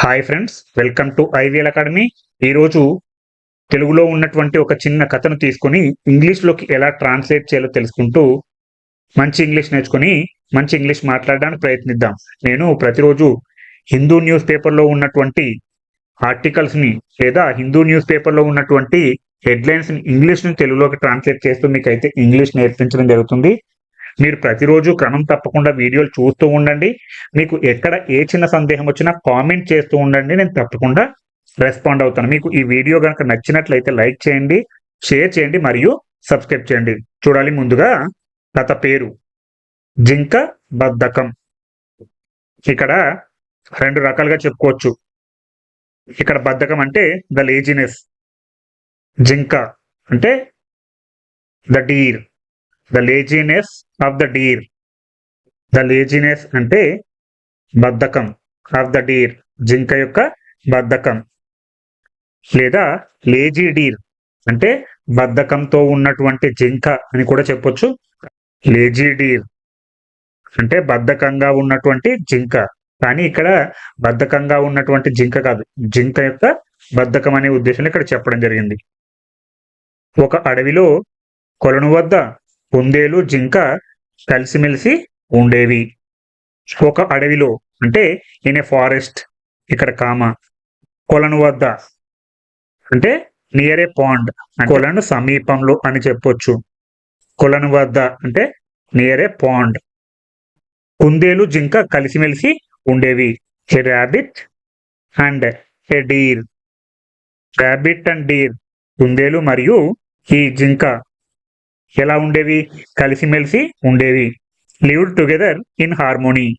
Hi friends welcome to IVL academy ఈరోజు తెలుగులో ఉన్నటువంటి ఒక చిన్న కథను తీసుకొని ఇంగ్లీష్లోకి ఎలా ట్రాన్స్లేట్ చేయాలో తెలుసుకుంటూ మంచి ఇంగ్లీష్ నేర్చుకొని మంచి ఇంగ్లీష్ మాట్లాడడానికి ప్రయత్నిద్దాం. నేను ప్రతిరోజు హిందూ న్యూస్ పేపర్లో ఉన్నటువంటి ఆర్టికల్స్ని లేదా హిందూ న్యూస్ పేపర్లో ఉన్నటువంటి హెడ్లైన్స్ని ఇంగ్లీష్ని తెలుగులోకి ట్రాన్స్లేట్ చేస్తూ మీకు అయితే ఇంగ్లీష్ నేర్పించడం జరుగుతుంది. మీరు ప్రతిరోజు క్రమం తప్పకుండా వీడియోలు చూస్తూ ఉండండి. మీకు ఎక్కడ ఏ చిన్న సందేహం వచ్చినా కామెంట్ చేస్తూ ఉండండి. నేను తప్పకుండా రెస్పాండ్ అవుతాను. మీకు ఈ వీడియో కనుక నచ్చినట్లయితే లైక్ చేయండి షేర్ చేయండి మరియు సబ్స్క్రైబ్ చేయండి. చూడాలి ముందుగా కథ పేరు జింక బద్ధకం. ఇక్కడ రెండు రకాలుగా చెప్పుకోవచ్చు. ఇక్కడ బద్ధకం అంటే ద లేజినెస్. జింక అంటే the deer. The laziness of the deer the laziness అంటే బద్ధకం. ఆఫ్ ద డీర్ జింక యొక్క బద్ధకం. లేదా లేజీ డీర్ అంటే బద్ధకంతో ఉన్నటువంటి జింక అని కూడా చెప్పొచ్చు. లేజీ డీర్ అంటే బద్ధకంగా ఉన్నటువంటి జింక. కానీ ఇక్కడ బద్ధకంగా ఉన్నటువంటి జింక కాదు. జింక యొక్క బద్ధకం అనే ఉద్దేశంలో ఇక్కడ చెప్పడం జరిగింది. ఒక అడవిలో కొలను వద్ద కుందేలు జింక కలిసిమెలిసి ఉండేవి. ఒక అడవిలో అంటే ఇన్ ఏ ఫారెస్ట్ ఇక్కడ కామ కొలను వద్ద అంటే నియర్ ఏ పాండ్ కొలను సమీపంలో అని చెప్పొచ్చు. కొలను వద్ద అంటే నియర్ ఏ పాండ్ కుందేలు జింక కలిసిమెలిసి ఉండేవి. A rabbit and a deer rabbit and deer కుందేలు మరియు ఈ జింక ఎలా ఉండేవి? కలిసిమెలిసి ఉండేవి. Lived together in harmony.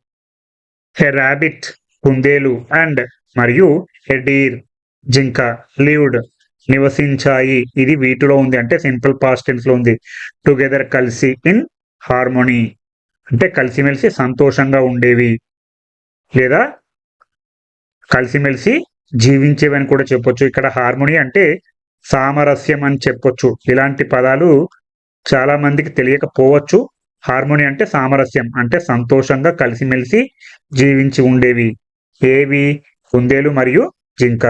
A rabbit కుందేలు అండ్ మరియు ఎ డీర్ జింక లివ్డ్ నివసించాయి. ఇది వీటిలో ఉంది. అంటే సింపుల్ పాస్ట్ టెన్స్లో ఉంది. టుగెదర్ కలిసి ఇన్ హార్మోనీ. అంటే కలిసిమెలిసి సంతోషంగా ఉండేవి. లేదా కలిసిమెలిసి జీవించేవి అని కూడా చెప్పొచ్చు. ఇక్కడ హార్మోనీ అంటే సామరస్యం అని చెప్పొచ్చు. ఇలాంటి పదాలు చాలా మందికి తెలియకపోవచ్చు. హార్మోని అంటే సామరస్యం అంటే సంతోషంగా కలిసిమెలిసి జీవించి ఉండేవి. ఏవి? కుందేలు మరియు జింక.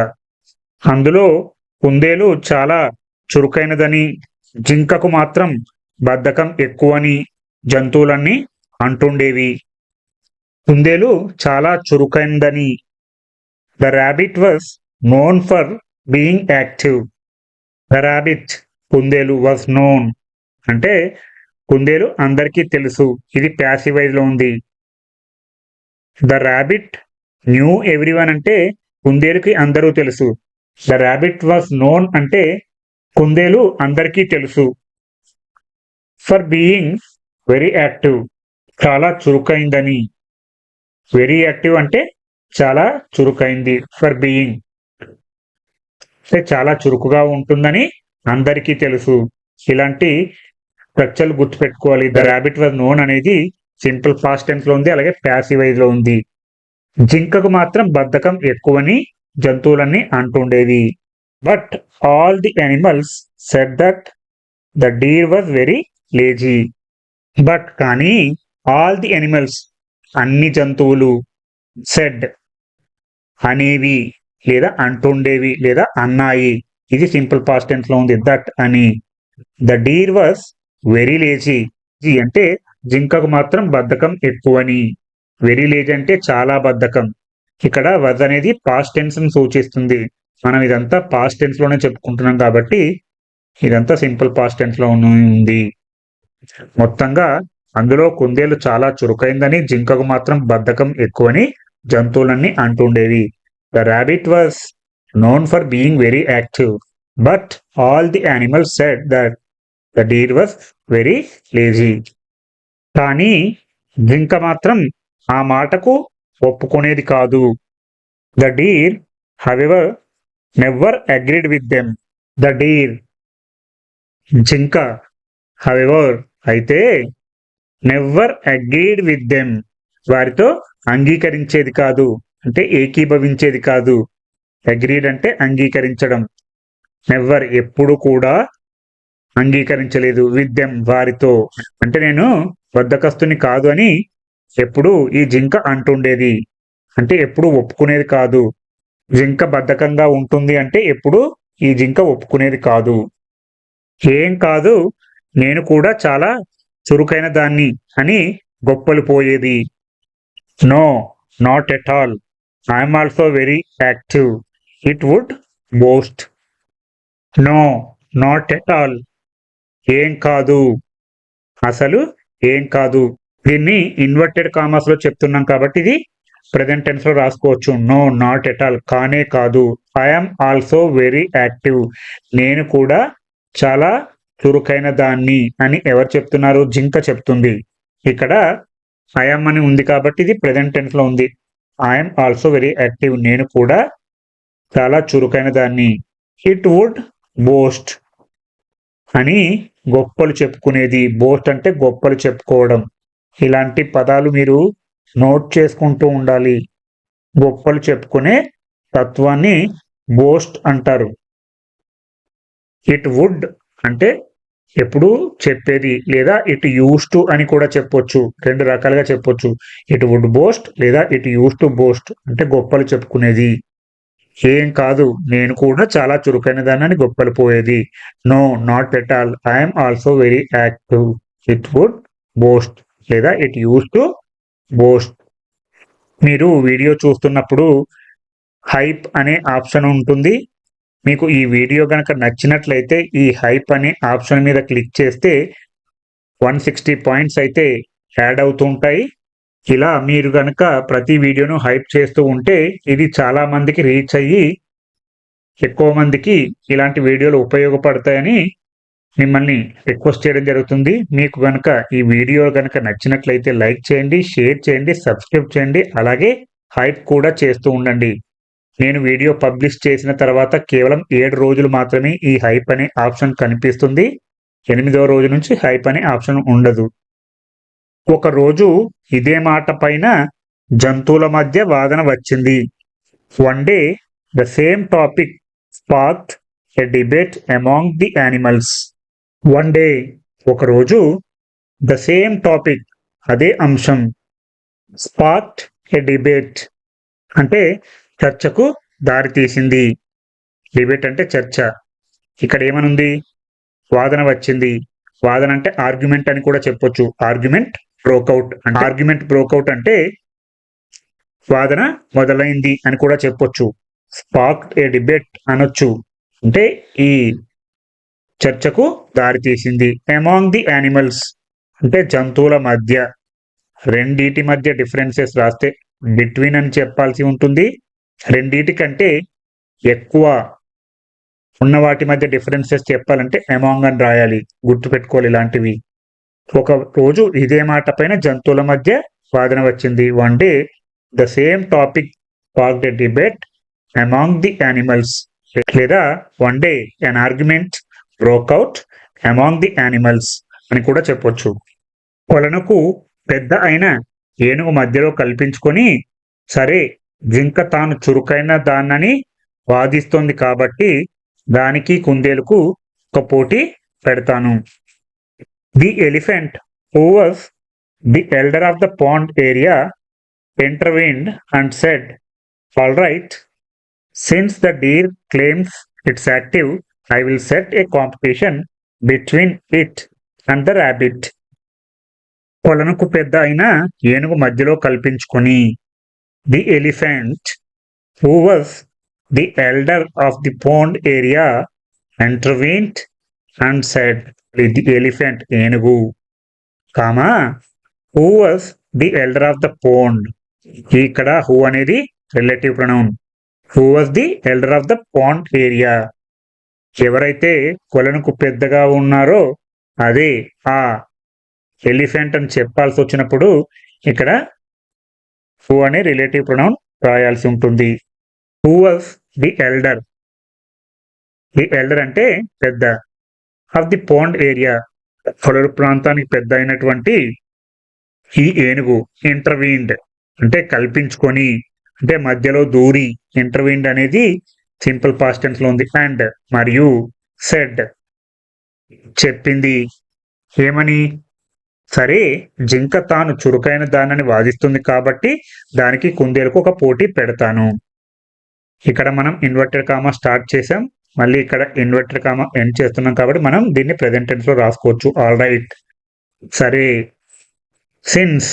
అందులో కుందేలు చాలా చురుకైనదని జింకకు మాత్రం బద్ధకం ఎక్కువని జంతువులన్నీ అంటుండేవి. కుందేలు చాలా చురుకైనదని the rabbit was known for being active the rabbit కుందేలు వాజ్ నోన్ అంటే కుందేలు అందరికీ తెలుసు. ఇది ప్యాసివైజ్లో ఉంది. ద ర్యాబిట్ న్యూ ఎవ్రీవన్ అంటే కుందేలుకి అందరూ తెలుసు. ద ర్యాబిట్ వాజ్ నోన్ అంటే కుందేలు అందరికీ తెలుసు. ఫర్ బీయింగ్ వెరీ యాక్టివ్ చాలా చురుకైందని. వెరీ యాక్టివ్ అంటే చాలా చురుకైంది. ఫర్ బీయింగ్ అంటే చాలా చురుకుగా ఉంటుందని అందరికీ తెలుసు. ఇలాంటి స్ట్రక్చర్లు గుర్తుపెట్టుకోవాలి. ద ర్యాబిట్ వాజ్ నోన్ అనేది సింపుల్ ఫాస్ట్ టెన్స్లో ఉంది అలాగే ప్యాసివైజ్లో ఉంది. జింకకు మాత్రం బద్ధకం ఎక్కువని జంతువులన్నీ అంటుండేవి but all the animals said that the deer was very lazy. But కానీ ఆల్ ది యానిమల్స్ అన్ని జంతువులు సెడ్ అనేవి లేదా అంటుండేవి లేదా అన్నాయి. ఇది సింపుల్ పాస్ట్ టెన్స్లో ఉంది దట్ అని. The deer was very lazy. G అంటే జింకకు మాత్రం బద్ధకం ఎక్కువని. వెరీ లేజీ అంటే చాలా బద్ధకం. ఇక్కడ వజ్ అనేది పాస్ట్ టెన్స్ని సూచిస్తుంది మనం ఇదంతా పాస్ట్ టెన్స్లోనే చెప్పుకుంటున్నాం కాబట్టి ఇదంతా సింపుల్ పాస్ట్ టెన్స్లో ఉంది. మొత్తంగా అందులో కుందేలు చాలా చురుకైందని జింకకు మాత్రం బద్ధకం ఎక్కువని జంతువులన్నీ అంటుండేవి the rabbit was known for being very active but all the animals said that the deer was very lazy కానీ జింక మాత్రం ఆ మాటకు ఒప్పుకునేది కాదు. The deer however never agreed with them the deer జింక హవెవర్ అయితే నెవర్ అగ్రీడ్ విత్ దెమ్ వారితో అంగీకరించేది కాదు. అంటే ఏకీభవించేది కాదు. అగ్రీడ్ అంటే అంగీకరించడం. నెవర్ ఎప్పుడు కూడా అంగీకరించలేదు విద్యం వారితో. అంటే నేను బద్దకస్తుని కాదు అని ఎప్పుడు ఈ జింక అంటుండేది. అంటే ఎప్పుడు ఒప్పుకునేది కాదు. జింక బద్ధకంగా ఉంటుంది అంటే ఎప్పుడు ఈ జింక ఒప్పుకునేది కాదు. ఏం కాదు నేను కూడా చాలా చురుకైన దాన్ని అని గొప్పలు పోయేది. No not at all. I'm also very active. It would boast. No not at all. ఏం కాదు. అసలు ఏం కాదు. దీన్ని ఇన్వర్టెడ్ కామర్స్లో చెప్తున్నాం కాబట్టి ఇది ప్రజెంట్ టెన్స్లో రాసుకోవచ్చు. నో నాట్ ఎట్ ఆల్ కానే కాదు. ఐఎమ్ ఆల్సో వెరీ యాక్టివ్ నేను కూడా చాలా చురుకైన దాన్ని అని ఎవరు చెప్తున్నారు? జింక చెప్తుంది. ఇక్కడ ఐఎమ్ అని ఉంది కాబట్టి ఇది ప్రజెంట్ టెన్స్లో ఉంది. ఐఎమ్ ఆల్సో వెరీ యాక్టివ్ నేను కూడా చాలా చురుకైన దాన్ని. ఇట్ వుడ్ బోస్ట్ అని గొప్పలు చెప్పుకునేది బోస్ట్ అంటే గొప్పలు చెప్పుకోవడం. ఇలాంటి పదాలు మీరు నోట్ చేసుకుంటూ ఉండాలి. గొప్పలు చెప్పుకునే తత్వాన్ని బోస్ట్ అంటారు. ఇట్ వుడ్ అంటే ఎప్పుడు చెప్పేది లేదా ఇట్ యూస్ టు అని కూడా చెప్పొచ్చు. రెండు రకాలుగా చెప్పొచ్చు. ఇట్ వుడ్ బోస్ట్ లేదా ఇట్ యూస్ టు బోస్ట్ అంటే గొప్పలు చెప్పుకునేది. ఏం కాదు నేను కూడా చాలా చురుకైన దాన్ని గొప్పలు పోయేది no not at all. I'm also very active. It would boast లేదా ఇట్ యూస్ టు బోస్ట్. మీరు వీడియో చూస్తున్నప్పుడు హైప్ అనే ఆప్షన్ ఉంటుంది. మీకు ఈ వీడియో కనుక నచ్చినట్లయితే ఈ హైప్ అనే ఆప్షన్ మీద క్లిక్ చేస్తే వన్ సిక్స్టీ పాయింట్స్ అయితే యాడ్ అవుతుంటాయి ఇలా మీరు కనుక ప్రతి వీడియోను హైప్ చేస్తూ ఉంటే ఇది చాలా మందికి రీచ్ అయ్యి ఎక్కువ మందికి ఇలాంటి వీడియోలు ఉపయోగపడతాయని మిమ్మల్ని రిక్వెస్ట్ చేయడం జరుగుతుంది. మీకు కనుక ఈ వీడియో కనుక నచ్చినట్లయితే లైక్ చేయండి షేర్ చేయండి సబ్స్క్రైబ్ చేయండి అలాగే హైప్ కూడా చేస్తూ ఉండండి. నేను వీడియో పబ్లిష్ చేసిన తర్వాత కేవలం ఏడు రోజులు మాత్రమే ఈ హైప్ అనే ఆప్షన్ కనిపిస్తుంది. ఎనిమిదవ రోజు నుంచి హైప్ అనే ఆప్షన్ ఉండదు. ఒక రోజు ఇదే మాట పైన జంతువుల మధ్య వాదన వచ్చింది. One day the same topic spark a debate among the animals. One day ఒక రోజు ద సేమ్ టాపిక్ అదే అంశం. స్పార్క్ ఎ డిబేట్ అంటే చర్చకు దారితీసింది డిబేట్ అంటే చర్చ. ఇక్కడ ఏమనుంది? వాదన వచ్చింది. వాదన అంటే ఆర్గ్యుమెంట్ అని కూడా చెప్పొచ్చు. ఆర్గ్యుమెంట్ బ్రోకౌట్ అంటే ఆర్గ్యుమెంట్ బ్రోకౌట్ అంటే వాదన మొదలైంది అని కూడా చెప్పొచ్చు. స్పార్క్ ఏ డిబేట్ అనొచ్చు. అంటే ఈ చర్చకు దారితీసింది. అమాంగ్ ది యానిమల్స్ అంటే జంతువుల మధ్య రెండిటి మధ్య డిఫరెన్సెస్ రాస్తే బిట్వీన్ అని చెప్పాల్సి ఉంటుంది. రెండిటి కంటే ఎక్కువ ఉన్న వాటి మధ్య డిఫరెన్సెస్ చెప్పాలంటే అమాంగ్ అని రాయాలి. గుర్తుపెట్టుకోవాలి ఇలాంటివి. ఒక రోజు ఇదే మాట పైన జంతువుల మధ్య వాదన వచ్చింది. One day the same topic spark the debate among the animals లేదా one day an argument broke out among the animals అని కూడా చెప్పొచ్చు. కొలనుకు పెద్ద అయిన ఏనుగు మధ్యలో కల్పించుకొని సరే జింక తాను చురుకైన దాన్నని వాదిస్తోంది కాబట్టి దానికి కుందేలుకు ఒక పోటీ పెడతాను. The elephant who was the elder of the pond area intervened and said all right since the deer claims it's active I will set a competition between it and the rabbit కొలనుకు పెద్ద అయిన ఏనుగు మధ్యలో కల్పించుకొని. The elephant who was the elder of the pond area intervened and said the elephant ఏనుగు. Comma? Who was the elder of the pond ఇక్కడ who అనేది relative pronoun who was the elder of the pond area ఎవరైతే కొలనుకు పెద్దగా ఉన్నారో అదే ఆ elephant అని చెప్పాల్సి వచ్చినప్పుడు ఇక్కడ హూ అనే రిలేటివ్ ప్రొనౌన్ రాయాల్సి ఉంటుంది. Who was the elder the elder అంటే పెద్ద. Of the pond area. కొలరు ప్రాంతానికి పెద్ద అయినటువంటి ఈ ఏనుగు ఇంటర్వీన్డ్ అంటే కల్పించుకొని అంటే మధ్యలో దూరి ఇంటర్వీన్డ్ అనేది సింపుల్ పాస్ట్లో ఉంది. అండ్ మరియు సెడ్ చెప్పింది ఏమని? సరే జింక తాను చురుకైన దానని వాదిస్తుంది కాబట్టి దానికి కుందేలకు ఒక పోటీ పెడతాను. ఇక్కడ మనం ఇన్వర్టెడ్ కామా స్టార్ట్ చేసాం మళ్ళీ ఇక్కడ ఇన్వర్టర్ కామ ఎండ్ చేస్తున్నాం కాబట్టి మనం దీన్ని ప్రెసెంట్ రాసుకోవచ్చు. ఆల్ రైట్ సరే. Since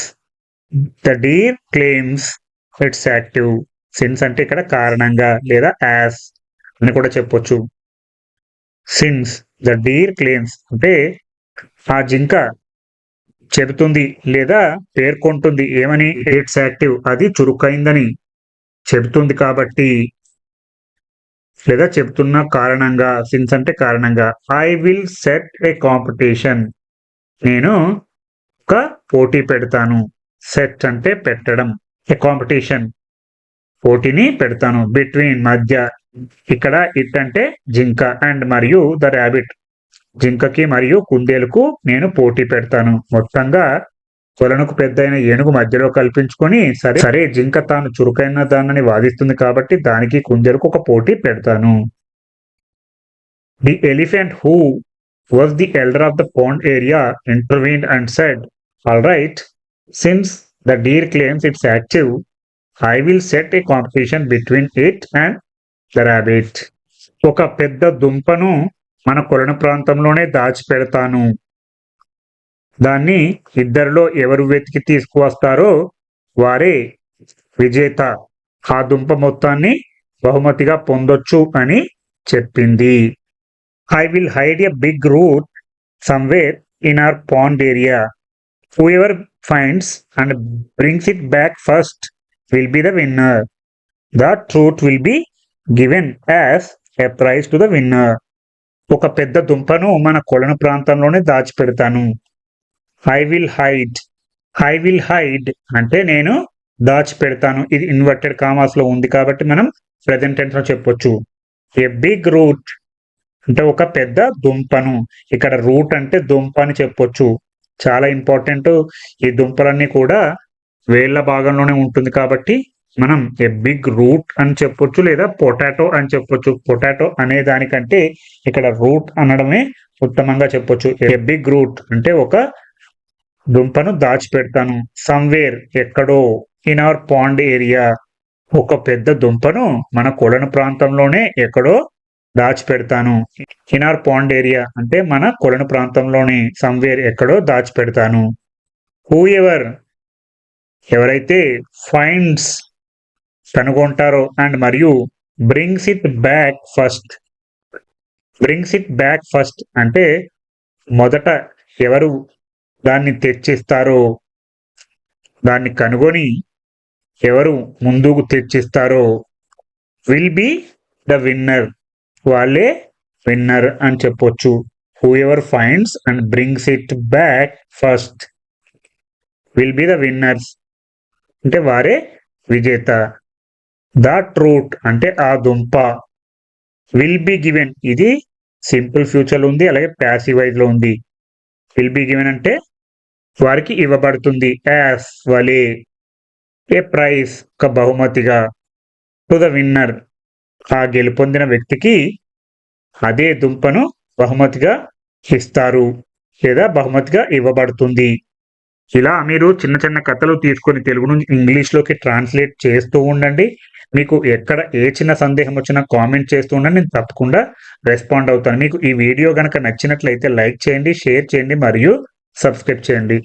the deer claims it's active since అంటే ఇక్కడ కారణంగా లేదా యాస్ అని కూడా చెప్పొచ్చు. సిన్స్ ద డీర్ క్లెయిమ్స్ అంటే ఆ జింక చెబుతుంది లేదా పేర్కొంటుంది. ఏమని? ఇట్స్ యాక్టివ్ అది చురుకైందని చెబుతుంది కాబట్టి లేదా చెప్తున్న కారణంగా సిన్స్ అంటే కారణంగా I will set a competition నేను ఒక పోటీ పెడతాను. సెట్ అంటే పెట్టడం ఏ కాంపిటీషన్ పోటీని పెడతాను. బిట్వీన్ మధ్య. ఇక్కడ ఇట్ అంటే జింక అండ్ మరియు ద ర్యాబిట్ జింకకి మరియు కుందేలుకు నేను పోటీ పెడతాను. మొత్తంగా కొలనుకు పెద్దయిన ఏనుగు మధ్యలో కల్పించుకొని సరే సరే జింక తాను చురుకైన దానని వాదిస్తుంది కాబట్టి దానికి కుంజరుకు ఒక పోటీ పెడతాను. The elephant who was the elder of the pond area intervene and said all right since the deer claims it's active I will set a competition between it and the rabbit ఒక పెద్ద దుంపను మన కొలను ప్రాంతంలోనే దాచిపెడతాను. దాన్ని ఇద్దరిలో ఎవరు వెతికి తీసుకువస్తారో వారే విజేత. ఆ దుంప మొత్తాన్ని బహుమతిగా పొందొచ్చు అని చెప్పింది. I will hide a big root somewhere in our pond area whoever finds and brings it back first will be the winner the truth will be given as a prize to the winner ఒక పెద్ద దుంపను మన కొలను ప్రాంతంలోనే దాచిపెడతాను. I will hide I will hide అంటే నేను దాచిపెడతాను. ఇది inverted కామాస్లో ఉంది కాబట్టి మనం ప్రజెంట్ టెన్స్లో చెప్పొచ్చు. ఏ బిగ్ రూట్ అంటే ఒక పెద్ద దుంపను. ఇక్కడ రూట్ అంటే దుంప అని చెప్పొచ్చు. చాలా ఇంపార్టెంట్ ఈ దుంపలన్నీ కూడా వేళ్ళ భాగంలోనే ఉంటుంది కాబట్టి మనం ఏ బిగ్ రూట్ అని చెప్పొచ్చు లేదా పొటాటో అని చెప్పొచ్చు. పొటాటో అనే దానికంటే ఇక్కడ రూట్ అనడమే ఉత్తమంగా చెప్పొచ్చు. ఏ బిగ్ రూట్ అంటే ఒక దుంపను దాచిపెడతాను. సమ్వేర్ ఎక్కడో ఇన్ అవర్ పాండ్ ఏరియా. ఒక పెద్ద దుంపను మన కొలను ప్రాంతంలోనే ఎక్కడో దాచిపెడతాను. ఇన్ అవర్ పాండ్ ఏరియా అంటే మన కొలను ప్రాంతంలోనే సమ్వేర్ ఎక్కడో దాచిపెడతాను. హూ ఎవర్ ఎవరైతే ఫైండ్స్ కనుగొంటారో అండ్ మరియు brings it back first. Brings it back first అంటే మొదట ఎవరు దాన్ని తెచ్చిస్తారో దాన్ని కనుగొని ఎవరు ముందుకు తెచ్చిస్తారో విల్ బి ద విన్నర్ వాళ్ళే విన్నర్ అని చెప్పొచ్చు. Whoever finds and brings it back first will be the winners అంటే వారే విజేత. ద ట్రూట్ అంటే ఆ దుంప విల్ బి గివెన్ ఇది సింపుల్ ఫ్యూచర్లో ఉంది అలాగే ప్యాసివ్లో ఉంది. విల్ బి గివెన్ అంటే వారికి ఇవ్వబడుతుంది. యాస్ వలే ఏ ప్రైజ్ ఒక బహుమతిగా టు ద విన్నర్ ఆ గెలుపొందిన వ్యక్తికి అదే దుంపను బహుమతిగా ఇస్తారు. లేదా బహుమతిగా ఇవ్వబడుతుంది. ఇలా మీరు చిన్న చిన్న కథలు తీసుకొని తెలుగు నుంచి ఇంగ్లీష్లోకి ట్రాన్స్లేట్ చేస్తూ ఉండండి. మీకు ఎక్కడ ఏ చిన్న సందేహం వచ్చినా కామెంట్ చేస్తూ ఉండండి. నేను తప్పకుండా రెస్పాండ్ అవుతాను. మీకు ఈ వీడియో కనుక నచ్చినట్లయితే లైక్ చేయండి షేర్ చేయండి. మరియు సబ్స్క్రైబ్ చేయండి.